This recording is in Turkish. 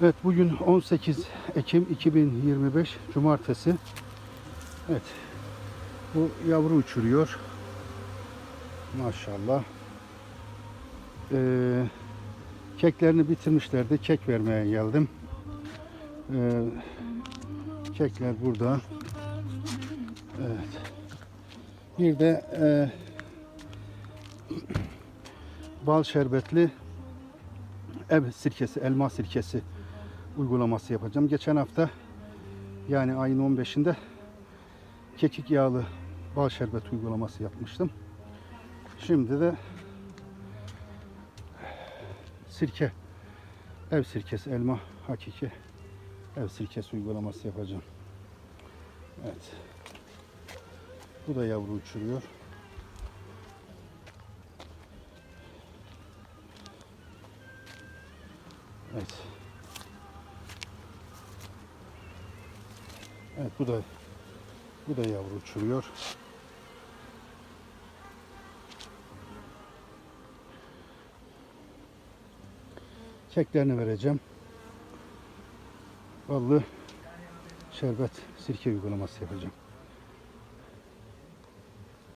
Evet bugün 18 Ekim 2025 Cumartesi. Evet. Bu yavru uçuruyor. Maşallah. Ee, keklerini bitirmişlerdi. Kek vermeye geldim. Ee, kekler burada. Evet. Bir de e, bal şerbetli ev sirkesi, elma sirkesi uygulaması yapacağım. Geçen hafta yani ayın 15'inde kekik yağlı bal şerbet uygulaması yapmıştım. Şimdi de sirke, ev sirkesi, elma hakiki ev sirkesi uygulaması yapacağım. Evet. Bu da yavru uçuruyor. Evet. Evet bu da bu da yavru uçuruyor. Keklerini vereceğim. Ballı şerbet sirke uygulaması yapacağım.